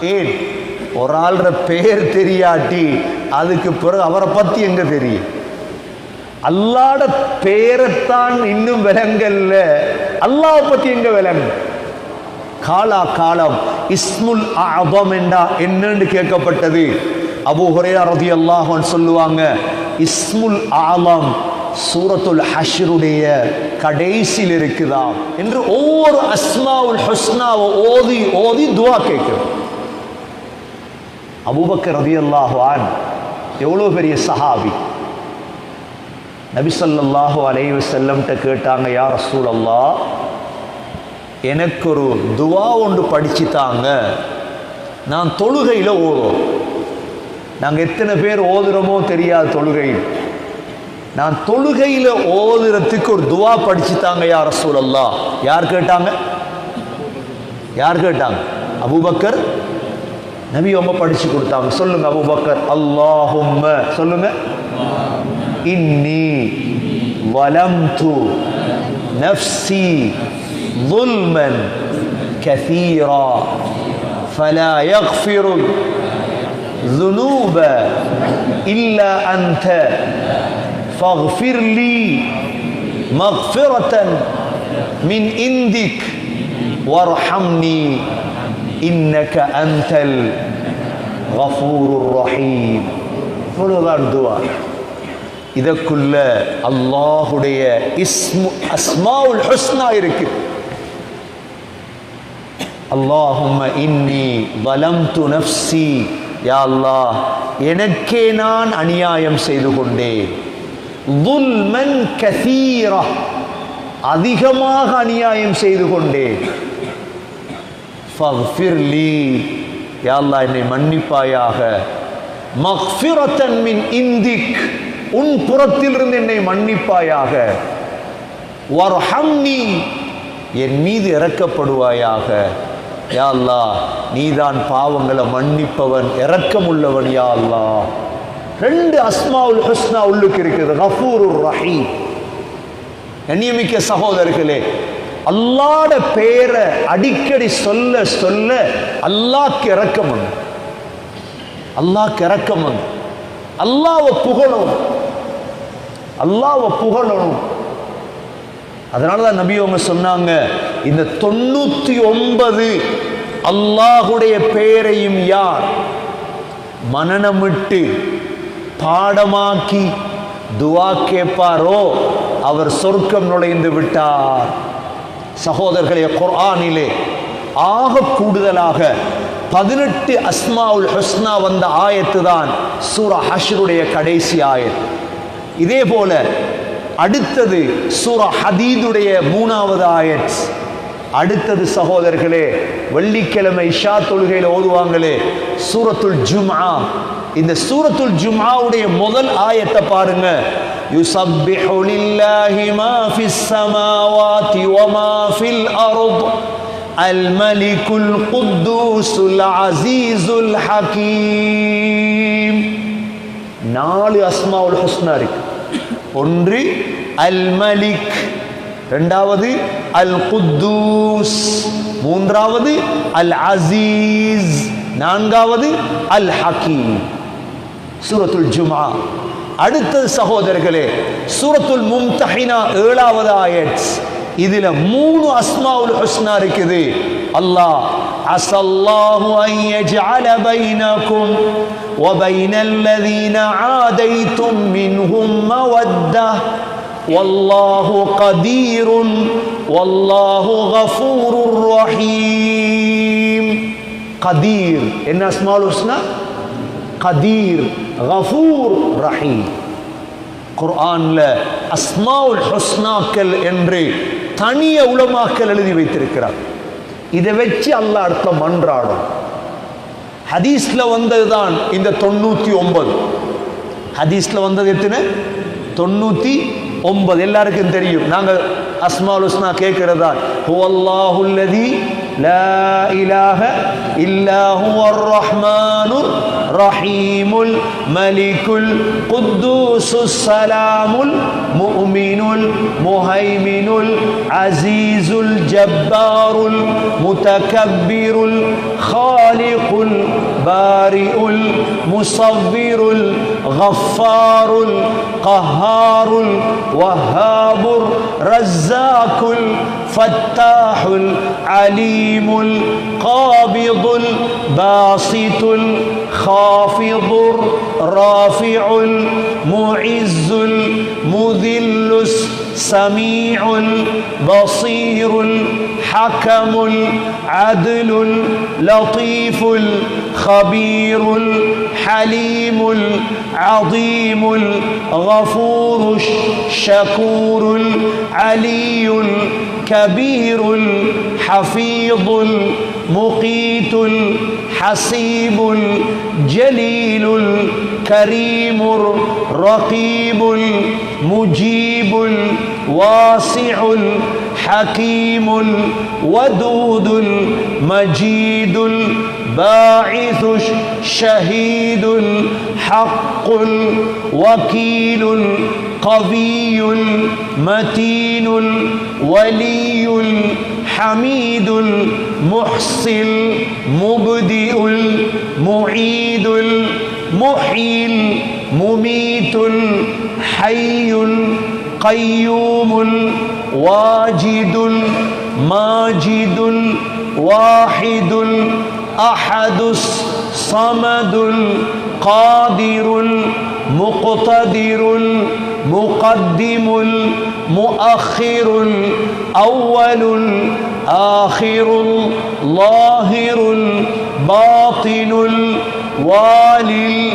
ஏன் ஒரு ஆள்ற பேர் தெரியாட்டி அதுக்கு பிறகு அவரை பத்தி எங்க தெரியும்? அல்லாட பேரைத்தான் இன்னும் விலங்கல்ல அல்லாவை பத்தி எங்க விலங்கு காலா காலம் இஸ்முல் அபம் என்றா என்னன்னு கேட்கப்பட்டது. அபு ஹுரையா ரதி அல்லாஹன் சொல்லுவாங்க இஸ்முல் ஆலம் சூரத்துல் ஹஷ்ருடைய கடைசியில் இருக்குதாம் என்று ஒவ்வொரு அஸ்மாவுல் ஹுஸ்னாவை ஓதி ஓதி துவா கேட்கிறோம். அபுபக்கர் ரதி அல்லாஹான் எவ்வளோ பெரிய சஹாபி? நபிசல்லாஹு ஸல்லல்லாஹு அலைஹி வஸல்லம்ட்ட கேட்டாங்க யா சூழல்லா எனக்கு ஒரு துவா ஒன்று படிச்சு தாங்க. நான் தொழுகையில் ஓதுவோம் நாங்கள் எத்தனை பேர் ஓதுறோமோ தெரியாது தொழுகையில். நான் தொழுகையில் ஓதுறதுக்கு ஒரு துவா படிச்சு தாங்க யார் ரசூலல்லா யார் கேட்டாங்க யார் கேட்டாங்க அபூபக்கர் நபி அவங்க படிச்சு கொடுத்தாங்க சொல்லுங்க அபூபக்கர் அல்லாஹும்ம சொல்லுங்க இன்னி வலம்து நஃப்சி ظلما كثيرا فلا يغفر الذنوب إلا أنت فاغفر لي مغفرة من عندك وارحمني إنك أنت الغفور الرحيم இவ்வளவுதான் துவா இதற்குள்ள அல்லாஹுடைய இஸ்மு அஸ்மாவுல் ஹுஸ்னா இருக்கு அல்லாஹும்ம இன்னி வலம்து நஃப்சி யா அல்லாஹ் எனக்கே நான் அநியாயம் செய்து கொண்டேன் துல்மன் கசீரா அதிகமாக அநியாயம் செய்து கொண்டேன் ஃபக்ஃபிர்லி யா என்னை மன்னிப்பாயாக. மின் இந்திக். உன் புறத்திலிருந்து என்னை மன்னிப்பாயாக. வர்ஹம்னி. என் மீது இறக்கப்படுவாயாக. யா அல்லா நீதான் பாவங்களை மன்னிப்பவன் இறக்கமுள்ளவன் யா அல்லாஹ். ரெண்டு அஸ்மாவுல் ஹுஸ்னா உள்ளுக்கு இருக்குது. கஃபூருர் ரஹீம். கண்ணியமிக்க சகோதரர்களே அல்லாட பேரை அடிக்கடி சொல்ல சொல்ல அல்லாக்கு இறக்கம் வந்து அல்லாக்கு இறக்கம் வந்து அல்லாவை புகழணும் அல்லாவை புகழணும் அதனால தான் நபி அவங்க சொன்னாங்க இந்த தொண்ணூத்தி ஒன்பது அல்லாஹுடைய பெயரையும் யார்? மனநமிட்டு பாடமாக்கி துவா கேட்பாரோ அவர் சொர்க்கம் நுழைந்து விட்டார். சகோதரர்களே குர்ஆனிலே ஆக கூடுதலாக பதினெட்டு அஸ்மாவுல் ஹஸ்னா வந்த ஆயத்து தான் சூரா ஹஷருடைய கடைசி ஆயத். இதே போல அடுத்தது சூரா ஹதீதுடைய மூணாவது ஆயத். அடுத்தது சகோதரர்களே வெள்ளிக்கிழமை இஷா தொழுகையில் ஓதுவாங்களே சூரத்துல் ஜும்ஆ. இந்த சூரத்துல் ஜும்மாவுடைய முதல் ஆயத்தை பாருங்க. யுசப்பிஹு லில்லாஹி மா ஃபிஸ் சமாவாதி வ மா ஃபில் அர்த். அல் மலிகுல் குத்தூசுல் அஸீஸுல் ஹகீம். நாலு அஸ்மாவுல் ஹுஸ்னா இருக்கு. ஒன்று அல் மலிக். ரெண்டாவது அல் குத்தூஸ். மூன்றாவது அல் அசீஸ் நான்காவது அல் ஹக்கீம் சூரத்துல் ஜுமா அடுத்தது சகோதரர்களே சூரத்துல் மும்தஹினா ஏழாவது ஆயத் இதுல மூணு அஸ்மாவுல் ஹுஸ்னா இருக்குது அல்லாஹ் அஸல்லாஹு அன் யஜ்அல பைனக்கும் وبين الذين عاديتم منهم موده والله قدير والله غفور رحيم قدير என்ன அஸ்மாவுல் ஹுஸ்னா கதீர் கஃபூர் ரஹீம். குர்ஆன்ல அஸ்மாவுல் ஹுஸ்னாக்கள் என்று தனிய உலமாக்கள் எழுதி வைத்திருக்கிறார். இதை வச்சு அல்லாஹ் அர்த்தம் மன்றாடும் ஹதீஸ்ல வந்ததுதான் இந்த தொண்ணூத்தி ஒன்பது. ஹதீஸ்ல வந்தது எத்தனை? தொண்ணூத்தி ஒன்பது. எல்லாருக்கும் தெரியும். நாங்கள் أسماء الحسنى کے هو الله الذي لا إله إلا هو الرحمن الرحيم الملك القدوس السلام المؤمن المهيمن العزيز الجبار المتكبر الخالق البارئ المصور غفار قهار وهاب رزاق فتاح عليم قابض باسط خافض رافع معز مذل السميع البصير الحكم العدل اللطيف الخبير الحليم العظيم الغفور الشكور العلي الكبير الحفيظ المقيت الحسيب الجليل الكريم الرقيب المجيب الواسع الحكيم الودود المجيد الباعث الشهيد الحق الوكيل القوي المتين الولي الحميد المحصي المبدئ المعيد المحيي المميت الحي القيوم الواجد الماجد الواحد الأحد الصمد القادر المقتدر المقدم المؤخر الأول الآخر الظاهر الباطن الوالي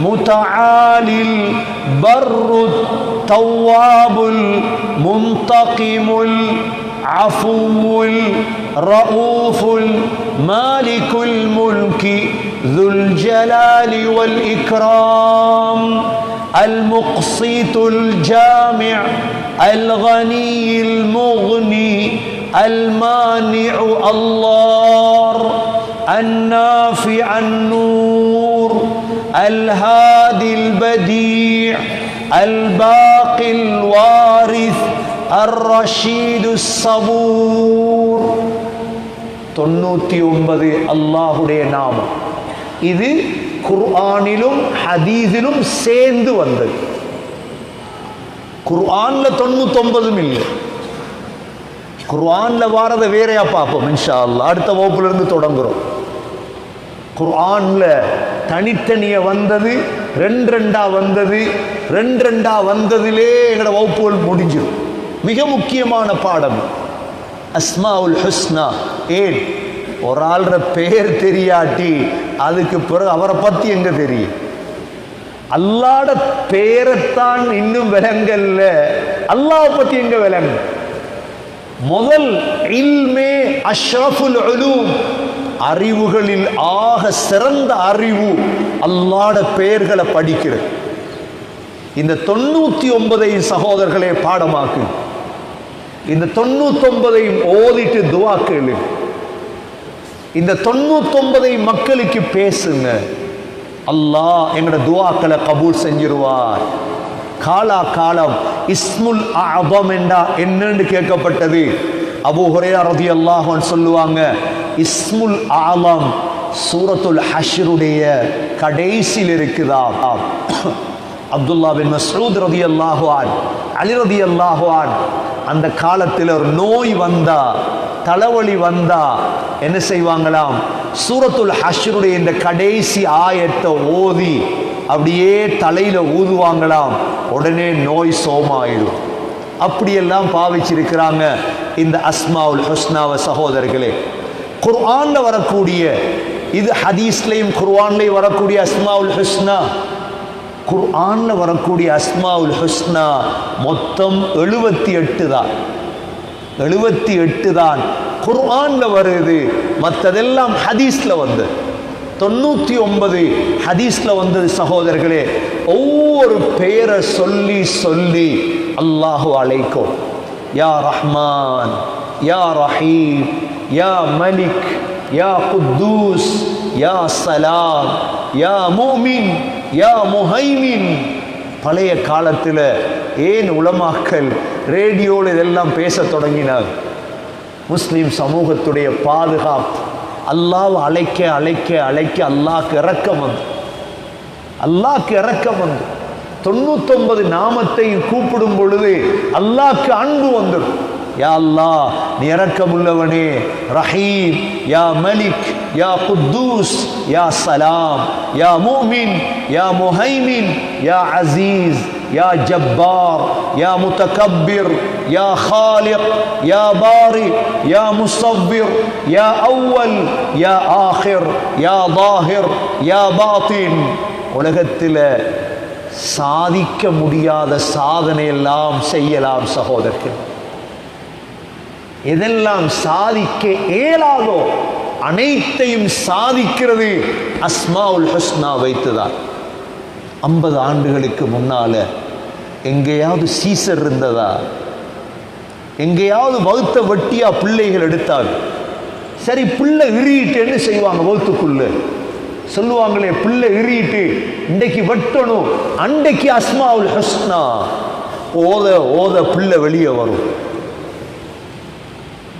المتعالي البر التواب المنتقم العفو الرؤوف المالك الملك ذو الجلال والإكرام المقسط الجامع الغني المغني المانع الله النافع النور الهادي البديع الباقي الوارث அர் சபூர் தொண்ணூற்றி ஒன்பது அல்லாஹுடைய நாமம். இது குர்ஆனிலும் ஹதீஸிலும் சேர்ந்து வந்தது. குர்ஆன்ல தொண்ணூத்தொன்பதும் இல்லை. குர்ஆன்ல வாரத வேறையா பார்ப்போம் இன்ஷா அல்லா அடுத்த வகுப்புல இருந்து தொடங்குறோம். குர்ஆன்ல தனித்தனியா வந்தது ரெண்டு ரெண்டா வந்தது ரெண்டு ரெண்டா வந்ததிலே எங்களோட வகுப்புகள் முடிஞ்சிடும். மிக முக்கியமான பாடம். அஸ்மா உல் ஹுஸ்னா. ஏன்? ஒரு ஆள்ற பெயர் தெரியாட்டி அதுக்கு பிறகு அவரை பத்தி எங்க தெரியும்? அல்லாட பேரைத்தான் இன்னும் விலங்கல்ல அல்லாவை பத்தி எங்க விலங்கு முதல் இல்மே அஷ்ரஃபுல் அலூம் அறிவுகளில் ஆக சிறந்த அறிவு அல்லாட பெயர்களை படிக்கிறது. இந்த தொண்ணூத்தி ஒன்பதையும் சகோதரர்களே பாடமாக்கு. இந்த தொண்ணூத்தொன்பதையும் ஓதிட்டு துவா கேளு. இந்த தொண்ணூத்தொன்பதை மக்களுக்கு பேசுங்க. அல்லாஹ் எங்களோட துவாக்களை கபூல் செஞ்சிருவார். காலா காலம் இஸ்முல் அபம் என்றா என்னன்னு கேட்கப்பட்டது. அபு ஹுரையா ரதி அல்லாஹன் சொல்லுவாங்க இஸ்முல் ஆலம் சூரத்துல் ஹஷருடைய கடைசியில் இருக்குதா அப்துல்லா பின் மசூத் ரதி அல்லாஹுவான் அலி ரதி அல்லாஹுவான் அந்த காலத்தில் ஒரு நோய் வந்தா தலைவலி வந்தா என்ன செய்வாங்களாம்? சூரத்துல் ஹஷருடைய இந்த கடைசி ஆயத்தை ஓதி அப்படியே தலையில ஊதுவாங்களாம். உடனே நோய் சோமாயிடும். அப்படியெல்லாம் பாவிச்சிருக்கிறாங்க இந்த அஸ்மாவுல் ஹஸ்னாவ சகோதரர்களே. குர்ஆன்ல வரக்கூடிய இது ஹதீஸ்லையும் குர்ஆன்லையும் வரக்கூடிய அஸ்மாவுல் ஹஸ்னா. குர்ஆன்ல வரக்கூடிய அஸ்மாவுல் ஹுஸ்னா மொத்தம் எழுபத்தி எட்டு தான். எழுபத்தி எட்டு தான். குர்ஆன்ல வருது. மற்றதெல்லாம் ஹதீஸ்ல வந்தது தொண்ணூற்றி ஒன்பது ஹதீஸ்ல வந்தது சகோதரர்களே. ஒவ்வொரு பெயரை சொல்லி சொல்லி அல்லாஹு அழைக்கும். யா ரஹ்மான் யா ரஹீம் யா மலிக் யா குத்தூஸ் யா சலாம் யா மூமின் யா முஹைமின். பழைய காலத்தில் ஏன் உலமாக்கள் ரேடியோவில் இதெல்லாம் பேசத் தொடங்கினார்? முஸ்லீம் சமூகத்துடைய பாதுகாப்பு. அல்லாஹ் அழைக்க அழைக்க அழைக்க அல்லாஹ்க்கு இறக்கம் வந்து அல்லாஹ்க்கு இறக்கம் வந்து தொண்ணூத்தொன்பது நாமத்தை கூப்பிடும் பொழுது அல்லாஹ்க்கு அன்பு வந்துடும் யா அல்லாஹ் நீ இறக்கமுள்ளவனே ரஹீம் யா மலிக் யா குத்தூஸ் யா சலாம் யா மூமின் யா முஹைமின் யா அசீஸ் يا جبار يا متكبر يا خالق يا بارئ يا مصبر يا أول يا آخر يا ظاهر يا باطن உலகத்தில் சாதிக்க முடியாத சாதனை எல்லாம் செய்யலாம் சகோதரர்கள் எதெல்லாம் சாதிக்க இயலாதோ அனைத்தையும் சாதிக்கிறது அஸ்மாவுல் ஹஸ்னா வைத்துதான். ஐம்பது ஆண்டுகளுக்கு முன்னால எங்கேயாவது சீசர் இருந்ததா? எங்கேயாவது வகுத்த வட்டியா பிள்ளைகள் எடுத்தாங்க சரி பிள்ளை இறியிட்டேன்னு செய்வாங்க வகுத்துக்குள்ள? சொல்லுவாங்களே பிள்ளை இறியிட்டு இன்றைக்கு வெட்டணும். அன்றைக்கு அஸ்மாவுல் ஹஸ்னா. ஓத ஓத பிள்ளை வெளியே வரும்.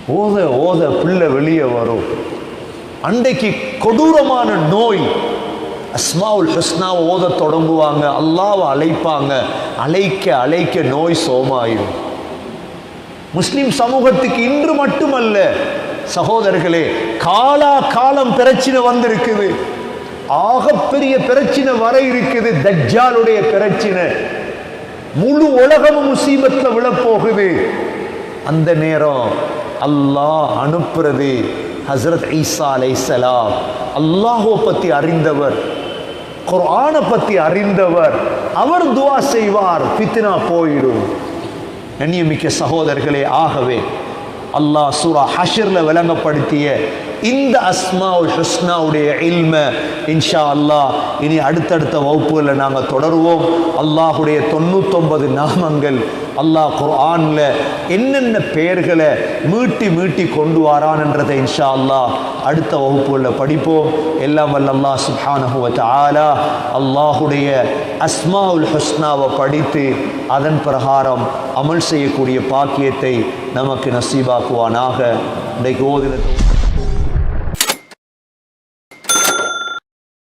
ஓத ஓத பிள்ளை வெளியே வரும். அன்றைக்கு கொடூரமான நோய் அஸ்மாவுல் ஹுஸ்னாவை ஓத தொடங்குவாங்க அல்லாவை அழைப்பாங்க. அழைக்க அழைக்க நோய் சோமாயிடும் முஸ்லிம் சமூகத்துக்கு இன்று மட்டுமல்ல சகோதரர்களே காலா காலம் பிரச்சனை வந்திருக்குது. ஆகப்பெரிய பிரச்சனை வர இருக்குது தஜ்ஜாலுடைய பிரச்சனை. முழு உலகமும் முசீபத்தில் விழப்போகுது. அந்த நேரம் அல்லாஹ் அனுப்புறது ஹசரத் ஈசா அலைசலாம் அல்லாஹோ பற்றி அறிந்தவர் குர்ஆனை பற்றி அறிந்தவர் அவர் துவா செய்வார் பித்னா போயிடும். கண்ணியமிக்க சகோதரர்களே ஆகவே அல்லாஹ் சூரா ஹஷரில் விளங்கப்படுத்திய இந்த அஸ்மா ஹுஸ்னாவுடைய இல்ம இன்ஷா அல்லாஹ் இனி அடுத்தடுத்த வகுப்புகளில் நாங்கள் தொடருவோம். அல்லாஹுடைய தொண்ணூத்தொன்பது நாமங்கள் அல்லாஹ் குர்ஆனில் என்னென்ன பெயர்களை மீட்டி மீட்டி கொண்டு வாரான்ன்றதை இன்ஷா அல்லாஹ் அடுத்த வகுப்புகளில் படிப்போம். எல்லாம் வல்ல அல்லாஹ் சுஹானஹுவத் ஆலா தஆலா அல்லாஹுடைய அஸ்மாவுல் ஹுஸ்னாவை படித்து அதன் பிரகாரம் அமல் செய்யக்கூடிய பாக்கியத்தை நமக்கு நசீபாக்குவானாக. இன்றைக்கு ஓதின